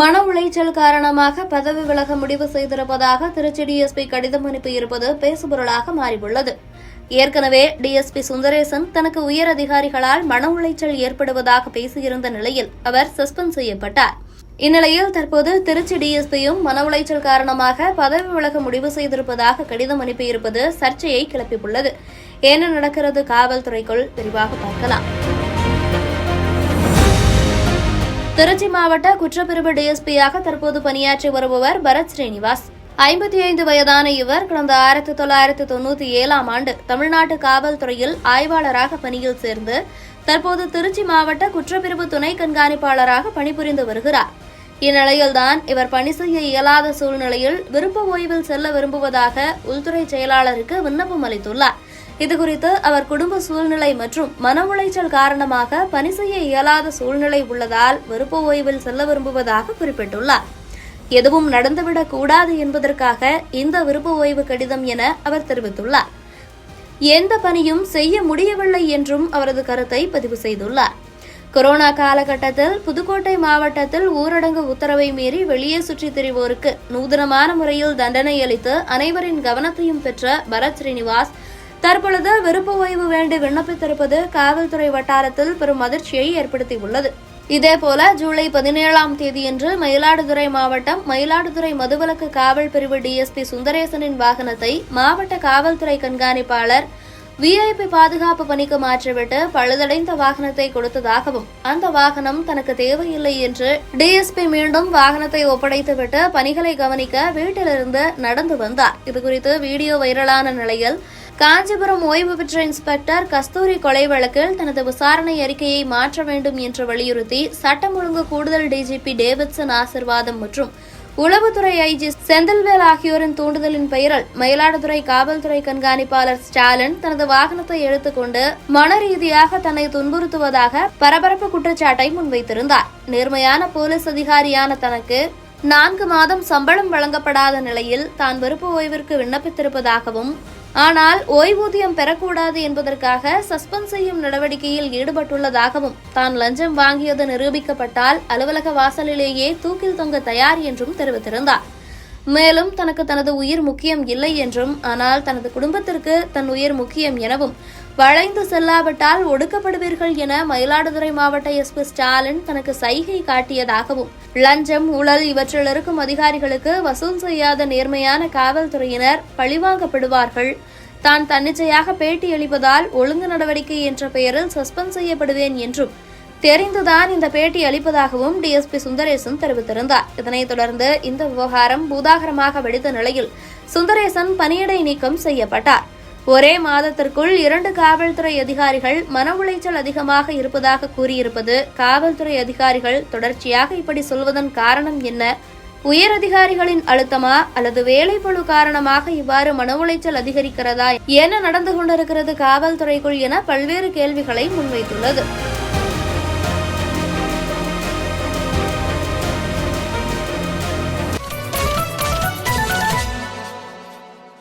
மன உளைச்சல் காரணமாக பதவி விலக முடிவு செய்திருப்பதாக திருச்சி டிஎஸ்பி கடிதம் அனுப்பியிருப்பது பேசுபொருளாக மாறியுள்ளது. ஏற்கனவே டிஎஸ்பி சுந்தரேசன் தனக்கு உயர் அதிகாரிகளால் மன உளைச்சல் ஏற்படுவதாக பேசியிருந்த நிலையில் அவர் சஸ்பெண்ட் செய்யப்பட்டார். இந்நிலையில் தற்போது திருச்சி டிஎஸ்பியும் மன உளைச்சல் காரணமாக பதவி விலக முடிவு செய்திருப்பதாக கடிதம் அனுப்பியிருப்பது சர்ச்சையை கிளப்பியுள்ளது. என்ன நடக்கிறது காவல்துறைக்குள் விரிவாக பார்க்கலாம். திருச்சி மாவட்ட குற்றப்பிரிவு டிஎஸ்பியாக தற்போது பணியாற்றி வருபவர் பரத் ஸ்ரீனிவாஸ். ஐம்பத்தி ஐந்து வயதான இவர் கடந்த ஆயிரத்தி தொள்ளாயிரத்தி தொண்ணூத்தி ஏழாம் ஆண்டு தமிழ்நாட்டு காவல்துறையில் ஆய்வாளராக பணியில் சேர்ந்து தற்போது திருச்சி மாவட்ட குற்றப்பிரிவு துணை கண்காணிப்பாளராக பணிபுரிந்து வருகிறார். இந்நிலையில்தான் இவர் பணி செய்ய இயலாத சூழ்நிலையில் விருப்ப ஓய்வில் செல்ல விரும்புவதாக உள்துறை செயலாளருக்கு விண்ணப்பம் அளித்துள்ளார். இதுகுறித்து அவர் குடும்ப சூழ்நிலை மற்றும் மன உளைச்சல் காரணமாக பணி செய்ய இயலாத சூழ்நிலை உள்ளதால் விருப்ப ஓய்வில் செல்ல விரும்புவதாக குறிப்பிட்டுள்ளார். எதுவும் நடந்துவிடக் கூடாது என்பதற்காக இந்த விருப்ப ஓய்வு கடிதம் என அவர் தெரிவித்துள்ளார். எந்த பணியும் செய்ய முடியவில்லை என்றும் அவரது கருத்தை பதிவு செய்துள்ளார். கொரோனா காலகட்டத்தில் புதுக்கோட்டை மாவட்டத்தில் ஊரடங்கு உத்தரவை மீறி வெளியே சுற்றித் திரிவோருக்கு நூதனமான முறையில் தண்டனை அளித்து அனைவரின் கவனத்தையும் பெற்ற பரத் ஸ்ரீனிவாஸ் தற்பொழுது விருப்ப ஓய்வு வேண்டி விண்ணப்பித்திருப்பது காவல்துறை வட்டாரத்தில் பெரும் அதிர்ச்சியை ஏற்படுத்தியுள்ளது. இதேபோல ஜூலை பதினேழாம் தேதியன்று மயிலாடுதுறை மாவட்டம் மயிலாடுதுறை மதுவிலக்கு காவல் பிரிவு டிஎஸ்பி சுந்தரேசனின் வாகனத்தை மாவட்ட காவல்துறை கண்காணிப்பாளர் விஐபி பாதுகாப்பு பணிக்கு மாற்றிவிட்டு பழுதடைந்த வாகனத்தை கொடுத்ததாகவும் அந்த வாகனம் தனக்கு தேவையில்லை என்று டிஎஸ்பி மீண்டும் வாகனத்தை ஒப்படைத்துவிட்டு பணிகளை கவனிக்க வீட்டிலிருந்து நடந்து வந்தார். இதுகுறித்து வீடியோ வைரலான நிலையில் காஞ்சிபுரம் ஓய்வு பெற்ற இன்ஸ்பெக்டர் கஸ்தூரி கொலை வழக்கில் தனது விசாரணை அறிக்கையை மாற்ற வேண்டும் என்று வலியுறுத்தி சட்டம் ஒழுங்கு கூடுதல் டிஜிபி டேவிட்சன் ஆசிர்வாதம் மற்றும் உளவுத்துறை ஐஜி செந்தில்வேல் ஆகியோரின் தூண்டுதலின் பெயரில் மயிலாடுதுறை காவல்துறை கண்காணிப்பாளர் ஸ்டாலின் தனது வாகனத்தை எடுத்துக்கொண்டு மன ரீதியாக தன்னை துன்புறுத்துவதாக பரபரப்பு குற்றச்சாட்டை முன்வைத்திருந்தார். நேர்மையான போலீஸ் அதிகாரியான தனக்கு நான்கு மாதம் சம்பளம் வழங்கப்படாத நிலையில் தான் விருப்ப ஓய்விற்கு விண்ணப்பித்திருப்பதாகவும் ஆனால் ஓய்வூதியம் பெறக்கூடாது என்பதற்காக சஸ்பெண்ட் செய்யும் நடவடிக்கையில் ஈடுபட்டுள்ளதாகவும் தான் லஞ்சம் வாங்கியது நிரூபிக்கப்பட்டால் அலுவலக வாசலிலேயே தூக்கில் தொங்க தயார் என்றும் தெரிவித்திருந்தார். மேலும் தனக்கு தனது உயிர் முக்கியம் இல்லை என்றும் ஆனால் தனது குடும்பத்திற்கு தன் உயிர் முக்கியம் எனவும் வளைந்து செல்லாவிட்டால் ஒடுக்கப்படுவீர்கள் என மயிலாடுதுறை மாவட்ட எஸ்பி ஸ்டாலின் தனக்கு சைகை காட்டியதாகவும் லஞ்சம் ஊழல் இவற்றில் இருக்கும் அதிகாரிகளுக்கு வசூல் செய்யாத நேர்மையான காவல்துறையினர் பழிவாங்கப்படுவார்கள். தான் தன்னிச்சையாக பேட்டியளிப்பதால் ஒழுங்கு நடவடிக்கை என்ற பெயரில் சஸ்பெண்ட் செய்யப்படுவேன் என்றும் தெரிந்துதான் இந்த பேட்டி அளிப்பதாகவும் டிஎஸ்பி சுந்தரேசன் தெரிவித்திருந்தார். இதனைத் தொடர்ந்து இந்த விவகாரம் பூதாகரமாக வெடித்த நிலையில் சுந்தரேசன் பணியிடை நீக்கம் செய்யப்பட்டார். ஒரே மாதத்திற்குள் இரண்டு காவல்துறை அதிகாரிகள் மன உளைச்சல் அதிகமாக இருப்பதாக கூறியிருப்பது காவல்துறை அதிகாரிகள் தொடர்ச்சியாக இப்படி சொல்வதன் காரணம் என்ன? உயர் அதிகாரிகளின் அழுத்தமா? அல்லது வேலைப்பழு காரணமாக இவ்வாறு மன உளைச்சல் அதிகரிக்கிறதா? என்ன நடந்து கொண்டிருக்கிறது காவல்துறைக்குள் என பல்வேறு கேள்விகளை முன்வைத்துள்ளது.